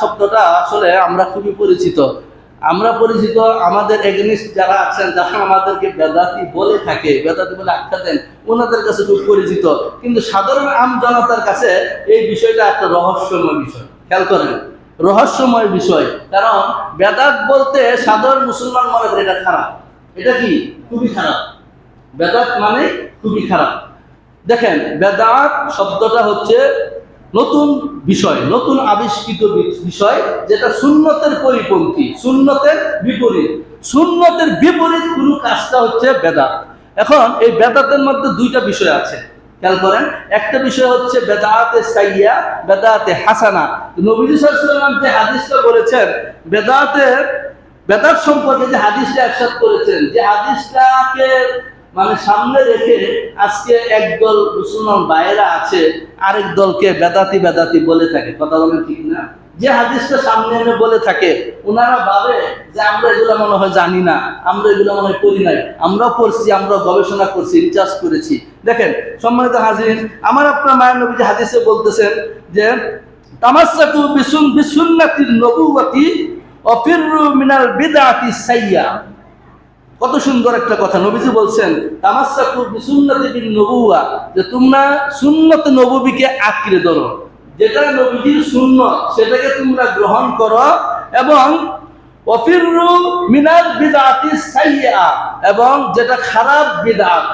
শব্দটা আসলে আমরা খুবই পরিচিত। আমরা পরিচিত আমাদের এগেনিস্ট যারা আছেন, যারা আমাদেরকে বেদাতি বলে থাকে, বেদাতি বলে আখ্যা দেন, ওনাদের কাছে খুব পরিচিত। কিন্তু সাধারণ আম জনতার কাছে এই বিষয়টা একটা রহস্যময় বিষয়। খেয়াল করেন, রহস্যময় বিষয়। কারণ বেদাত বলতে সাধারণ মুসলমান মনে করে এটা খারাপ। এটা কি? খুবই খারাপ। বেদাত মানে খুবই খারাপ। দেখেন, বেদাত শব্দটা হচ্ছে নতুন বিষয়, নতুন আবিষ্কৃত বিষয় যেটা সুন্নতের পরিপন্থী, সুন্নতের বিপরীত। সুন্নতের বিপরীত কোনো কাজটা হচ্ছে বেদাত। এখন এই বেদাতের মধ্যে দুইটা বিষয় আছে। খেয়াল করেন, একটা বিষয় হচ্ছে বেদাতে সাইয়া, বেদাতে হাসানা। নবীজ যে হাদিসটা বলেছেন বেদাতে বেদাত সম্পর্কে যে হাদিসটা একসাথ করেছেন, যে হাদিসটাকে মানে সামনে রেখে আজকে একদল মুসলমান বাইরা আছে, আরেক দলকে বেদাতি বেদাতি বলে থাকে। কথা বলেন ঠিক না? যে হাদিসটা সামনে এনে বলে থাকে, ওনারা ভাবে যে আমরা এগুলো মনে হয় জানি না, আমরা এগুলো মনে হয় করি নাই। আমরা পড়ছি আমরা গবেষণা করছি রিচার্জ করেছি। দেখেন, সম্মানিত হাজির আমার আপনার মায়ের নবী যে হাদিসে বলতেছেন যে তামাসাকু বিসুন বিসুন্নাতির নবুয়াতি অফিরু মিনাল বিদাতি সাইয়া। কত সুন্দর একটা কথা নবীজি বলছেন নবুয়া যে তোমরা সুন্নত নববীকে আঁকড়ে ধরো। যেটা নবীজির সুন্নত, সেটাকে তোমরা গ্রহণ করো এবং অফিরু মিনাল বিদাতি সাইয়া এবং যেটা খারাপ বিদাত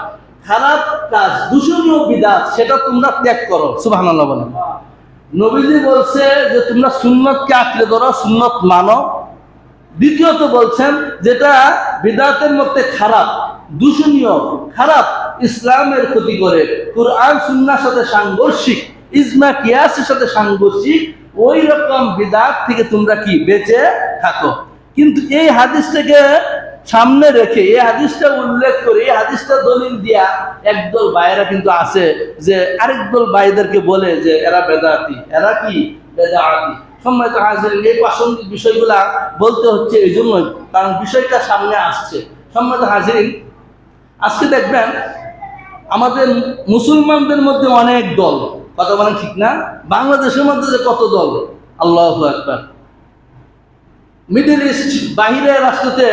খারাপ কাজ, দূষণীয় বিদাত সেটা তোমরা ত্যাগ করো। সুবহানাল্লাহ নবীজি বলছে যে তোমরা সুন্নতকে আঁকড়ে ধরো, সুন্নত মানো। দ্বিতীয়ত বলছেন যেটা বিদাতের মধ্যে খারাপ, দূষণীয়, খারাপ, ইসলামের ক্ষতি করে। কোরআন, সুন্নার সাথে সাংঘর্ষিক, ইজমা, কিয়াসের সাথে সাংঘর্ষিক ওই রকম বিদাত থেকে তোমরা কি বেঁচে থাকো? কিন্তু এই হাদিসটাকে সামনে রেখে, এই হাদিসটা উল্লেখ করে, এই হাদিসটা দলিল দিয়া একদল বাইরা কিন্তু আছে যে আরেক দল ভাইদেরকে বলে যে এরা বেদাতি। এরা কি? বেদাতি। সম্মানিত হাজির এই প্রাসঙ্গিক বিষয়গুলা বলতে হচ্ছে এই জন্যই, কারণ বিষয়টা সামনে আসছে। সম্মানিত হাজির আজকে দেখবেন আমাদের মুসলমানদের মধ্যে অনেক দল, কথা বলেন ঠিক না? বাংলাদেশের মধ্যে যে কত দল? আল্লাহ একবার মিডল ইস্ট বাহিরের রাষ্ট্রতে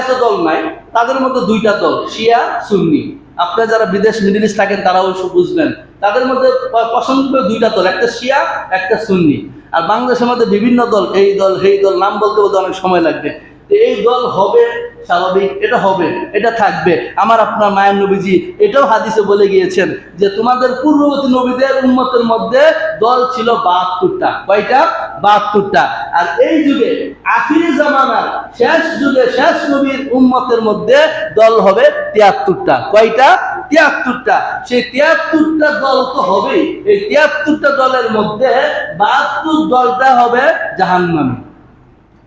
এত দল নাই, তাদের মধ্যে দুইটা দল, শিয়া, সুন্নি। আপনারা যারা বিদেশ, মিডল ইস্ট থাকেন তারা অবশ্য বুঝবেন তাদের মধ্যে পছন্দ দুইটা দল, একটা শিয়া, একটা সুন্নি। আর বাংলাদেশের মধ্যে বিভিন্ন দল, এই দল, সেই দল, নাম বলতে বলতে অনেক সময় লাগবে। এই দল হবে স্বাভাবিক, এটা হবে, এটা থাকবে। আমার আপনার মায়ের নবীজি এটাও হাদিসে বলে গিয়েছেন যে তোমাদের পূর্ববর্তী নবীদের উন্মতের মধ্যে দল ছিল বাহাত্তরটা। কয়টা? বাহাত্তরটা। আর এই যুগে, আখিরি জামানার শেষ যুগে, শেষ নবীর উন্মতের মধ্যে দল হবে তিয়াত্তরটা। কয়টা? তিয়াত্তরটা। সেই তিয়াত্তরটা দল তো হবেই। এই তিয়াত্তরটা দলের মধ্যে বাহাত্তর দলটা হবে জাহান্নামী।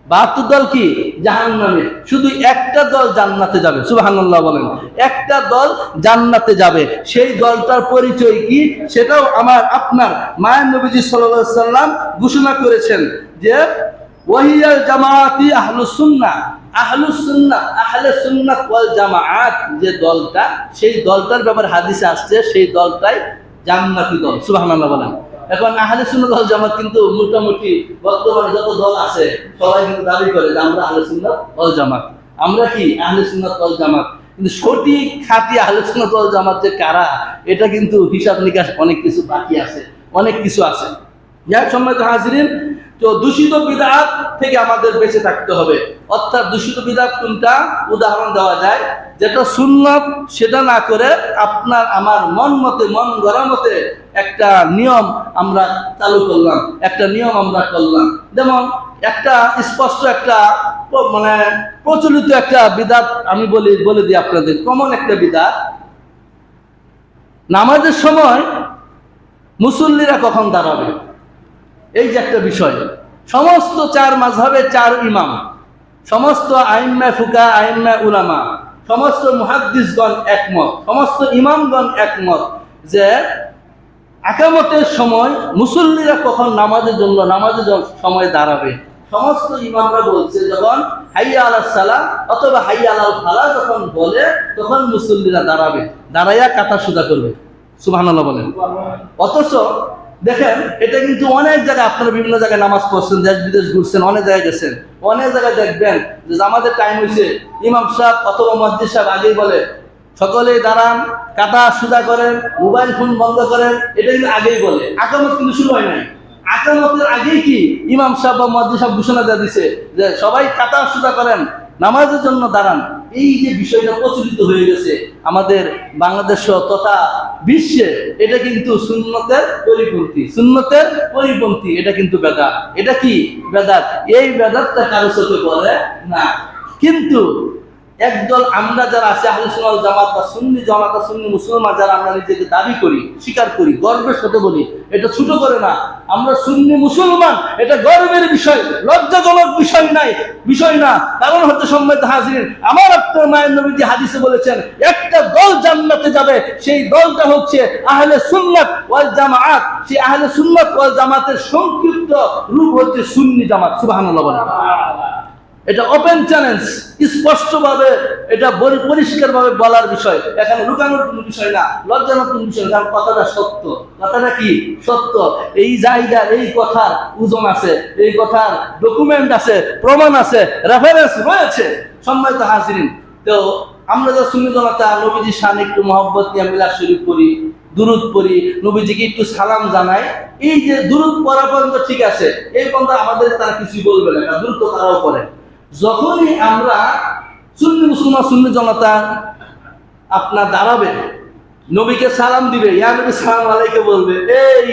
বাহাত্তর দল কি? জাহান নামে শুধু একটা দল জান্নাতে যাবে, সুবহানাল্লাহ বলেন। একটা দল জান্নাতে যাবে। সেই দলটার পরিচয় কি? সেটাও আমার, আপনার মায়ের নবীজি সাল্লাম ঘোষণা করেছেন যে ওয়াহিয়াল জামাআতি আহলুস সুন্নাহ। আহলুস সুন্নাহ, আহলে সুন্নাহ ওয়াল জামাআত যে দলটা, সেই দলটার ব্যাপারে হাদিসে আসছে, সেই দলটাই জান্নাতি দল। সুবহানাল্লাহ বলেন। এখন আহলে সুন্নাত ওয়াল জামাত কিন্তু মোটামুটি বর্তমানে যত দল আছে, সবাই কিন্তু দাবি করে যে আমরা আহলে সুন্নাত ওয়াল জামাত আমরা কি আহলে সুন্নাত ওয়াল জামাত কিন্তু সঠিক, খাঁটি আহলে সুন্নাত ওয়াল জামাত যে কারা, এটা কিন্তু হিসাব নিকাশ অনেক কিছু বাকি আছে, অনেক কিছু আছে। যাই সম্মানিত হাজিরিন তো দূষিত বিদাত থেকে আমাদের বেঁচে থাকতে হবে। অর্থাৎ দূষিত বিদাত কোনটা? উদাহরণ দেওয়া যায়, যেটা সুন্নত, সেটা না করে আপনার আমার মন মতে, মন গড়া মতে একটা নিয়ম আমরা চালু করলাম, একটা নিয়ম আমরা করলাম। যেমন একটা স্পষ্ট একটা মানে প্রচলিত একটা বিদাত আমি বলি, বলে দিই আপনাদের কমন একটা বিদাত। নামাজের সময় মুসল্লিরা কখন দাঁড়াবে? এই যে একটা বিষয়, সমস্ত চার মাঝহাবে চার ইমাম, সমস্ত আইম্মা ফুকা, আইম্মা উলামা, সমস্ত মুহাদ্দিসগণ একমত, সমস্ত ইমামগণ একমত যে আকামতের সময় মুসল্লিরা কখন নামাজের জন্য নামাজের সময় দাঁড়াবে। সমস্ত ইমামরা বলছে যখন হাইয়া আলাহ সালাম অথবা হাইয়া আলাল ফালা যখন বলে, তখন মুসল্লিরা দাঁড়াবে, দাঁড়াইয়া কাতা সুদা করবে। সুবহানাল্লাহ বলেন। অথচ দেখেন, এটা কিন্তু অনেক জায়গায় আপনারা বিভিন্ন জায়গায় নামাজ পড়ছেন, দেশ বিদেশ ঘুরছেন, অনেক জায়গায় গেছেন। অনেক জায়গায় দেখবেন যে জামাতের টাইম হয়েছে ইমাম সাহেব অথবা মসজিদ সাহেব আগেই বলে সকলে দাঁড়ান কাটা সুদা করেন, মোবাইল ফোন বন্ধ করেন, এটা কিন্তু আগেই বলে। আকামত কিন্তু শুরু হয় নাই। আকামতের আগেই কি ইমাম সাহেব বা মসজিদ সাহেব ঘোষণা দিয়ে দিছে যে, সবাই কাটা সুদা করেন, নামাজের জন্য দাঁড়ান। এই যে বিষয়টা প্রচলিত হয়ে গেছে আমাদের বাংলাদেশ তথা বিশ্বে, এটা কিন্তু সুন্নতের পরিপন্থী। সুন্নতের পরিপন্থী, এটা কিন্তু বেদাত। এটা কি বেদাত? এই বেদাতটা কারও চোখে পড়ে না। কিন্তু একদল আমরা যারা আছে সুন্নাত জামাত বা সুন্নি জামাত বা সুন্নি মুসলমান যারা আমরা নিজেকে দাবি করি, স্বীকার করি, গর্বের সাথে বলি এটা ছোট করে না। আমরা সুন্নি মুসলমান, এটা গর্বের বিষয়, লজ্জাজনক বিষয় নাই, বিষয় না। কারণ হচ্ছে সম্মানিত হাজির আমার আপনার মায়ের নবীজি হাদিসে বলেছেন, একটা দল জান্নাতে যাবে, সেই দলটা হচ্ছে আহলে সুন্নাত ওয়াল জামাআত। সেই আহলে সুন্নাত ওয়াল জামাতের সংক্ষিপ্ত রূপ হচ্ছে সুন্নি জামাত, সুবহানাল্লাহ বলেন। এটা ওপেন চ্যালেঞ্জ স্পষ্টভাবে এটা পরিষ্কারভাবে বলার বিষয়। এখানে লুকানোর কোনো বিষয় না লজ্জানোর কোনো বিষয় কারণ কথাটা সত্য। কথাটা কি? সত্য। এই জায়গার এই কথার ওজন আছে, এই কথার ডকুমেন্ট আছে, প্রমাণ আছে রেফারেন্স রয়েছে। সম্মানিত হাজিরিন, তো আমরা যা সুন্নি জনতা নবীজি শান একটু মহব্বত নিয়ে মিলাদ শরীফ করি দুরুদ পড়ি, নবীজিকে একটু সালাম জানাই। এই যে দুরুদ পড়া পর্যন্ত ঠিক আছে, এই পর্যন্ত আমাদের তারা কিছুই বলবে না তো তারাও পড়ে। যখনই আমরা সুন্নি মুসলমান, সুন্নি জনতা আপনার দাঁড়াবে, নবীকে সালাম দিবে, ইয়া নবী সালাম আলাইকে বলবে, এই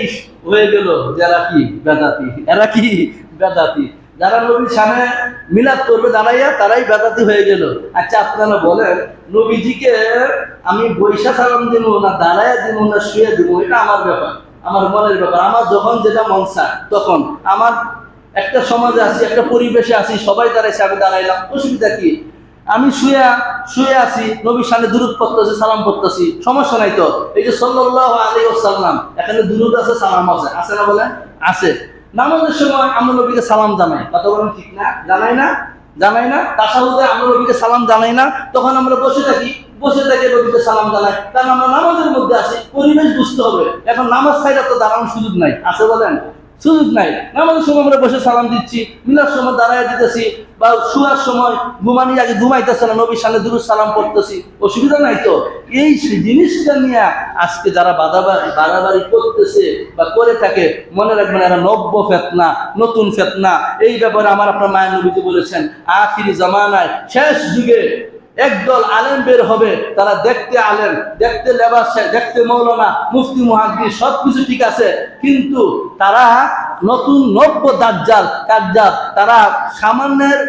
হয়ে গেল, যারা কি বেদাতি? এরা কি বেদাতি? যারা নবীর সামনে মিলাদ করবে, দাঁড়াইয়া তারাই বেদাতি হয়ে গেল। আচ্ছা আপনারা বলেন, নবীজিকে আমি বৈশা সালাম দিব না, দাঁড়াইয়া দিব না, শুয়ে দিব? এটা আমার ব্যাপার, আমার মনের ব্যাপার। আমার যখন যেটা মন চায়, তখন। আমার একটা সমাজে আছি, একটা পরিবেশে আছি, সবাই দাঁড়াইছে আমি দাঁড়াইলাম। অসুবিধা কি? আমি শুয়ে শুয়ে আছি, নবীর সামনে দূরত পড়তেছি, সালাম পড়তেছি, সমস্যা নাই তো? এই যে সাল্লাল্লাহু আলাইহি ওয়াসাল্লাম, এখানে দূরত আছে, সালাম আছে আছে না বলেন? আছে। নামাজের সময় আমরা নবীকে সালাম জানাই। কথা বলেন ঠিক না? জানাই না? জানাই না? তাসাহুদে আমরা নবীকে সালাম জানাই না। তখন আমরা বসে থাকি, বসে থেকে নবীকে সালাম জানাই। কারণ আমরা নামাজের মধ্যে আছি, পরিবেশ বুঝতে হবে। এখন নামাজ ছাইরা তো দাঁড়ানোর সুযোগ নাই। আছে বলেন? সুযোগ নাই। নামাজের সময় আমরা বসে সালাম দিচ্ছি মিলার সময় দাঁড়ায় দিতেছি বা শুয়ার সময় ঘুমানি আগে ঘুমাইতেছে না, নবীর সামনে দুরুদ সালাম পড়তেছি, অসুবিধা নাই তো? এই জিনিসটা নিয়ে আজকে যারা বাদাবাড়ি বাড়াবাড়ি করতেছে বা করে থাকে, মনে রাখবেন এরা নব্য ফেতনা, নতুন ফেতনা। এই ব্যাপারে আমার আপনার মায়ের নবীজি বলেছেন, আখিরি জামানায় শেষ যুগে একদল আলেম বের হবে, তারা দেখতে আলেম, দেখতে লেবাস দেখতে মৌলানা, মুফতি, মুহাদ্দিস সব কিছু ঠিক আছে, কিন্তু তারা নতুন নব্য দাজ্জাল কাজ্জাল তারা সামান্যের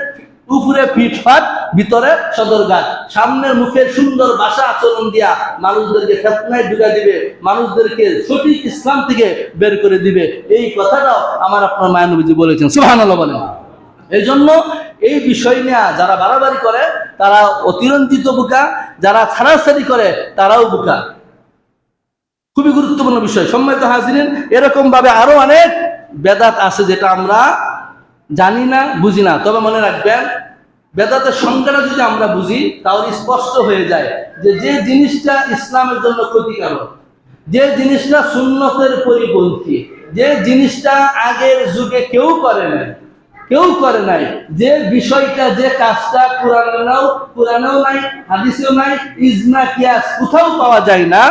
উপরে ফিটফাট ভিতরে সদরঘাট। সামনের মুখের সুন্দর ভাষা আচরণ দিয়া মানুষদেরকে ফেতনায় ঢুকা দিবে, মানুষদেরকে সঠিক ইসলাম থেকে বের করে দিবে। এই কথাটাও আমার আপনার মায়ানবীজি বলেছেন। সুবহানাল্লাহ বলেন। এই জন্য এই বিষয় নিয়ে যারা বাড়াবাড়ি করে, তারা অতিরঞ্জিত বোকা, যারা ছাড়াছাড়ি করে, তারাও বোকা। খুবই গুরুত্বপূর্ণ বিষয়। সম্মানিত হাজিরেন এরকম ভাবে আরও অনেক বেদাত আছে যেটা আমরা জানি না, বুঝি না। তবে মনে রাখবেন, বেদাতের সংজ্ঞাটা যদি আমরা বুঝি, তাহলে স্পষ্ট হয়ে যায় যে যে জিনিসটা ইসলামের জন্য ক্ষতিকারক, যে জিনিসটা সুন্নতের পরিপন্থী, যে জিনিসটা আগের যুগে কেউ করে নাই কেউ করে নাই। যে বিষয়টা, যে কাজটা কোরআনেও কোরআনেও নাই, হাদিসেও নাই, ইজমা, কিয়াস কোথাও পাওয়া যায় না।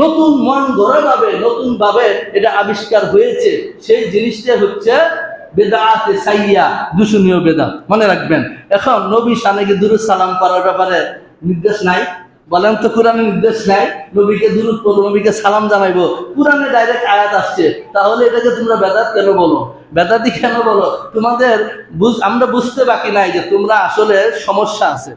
নতুন মন ধরে ভাবে নতুন ভাবে এটা আবিষ্কার হয়েছে। সেই জিনিসটা হচ্ছে বেদাতে সাইয়া, দূষণীয় বেদাত। মনে রাখবেন, এখন নবী সানেকে দুরুদ সালাম করার ব্যাপারে নির্দেশ নাই? বলেন তো কোরআনে নির্দেশ নেয় নবীকে দুরুদ করব নবীকে সালাম জানাইবো। কোরআনে ডাইরেক্ট আয়াত আসছে। তাহলে এটাকে তোমরা বেদাত কেন বলো? বেদাতি কেন বলো? তোমাদের বুঝ আমরা বুঝতে বাকি নাই যে তোমরা আসলে সমস্যা আছে।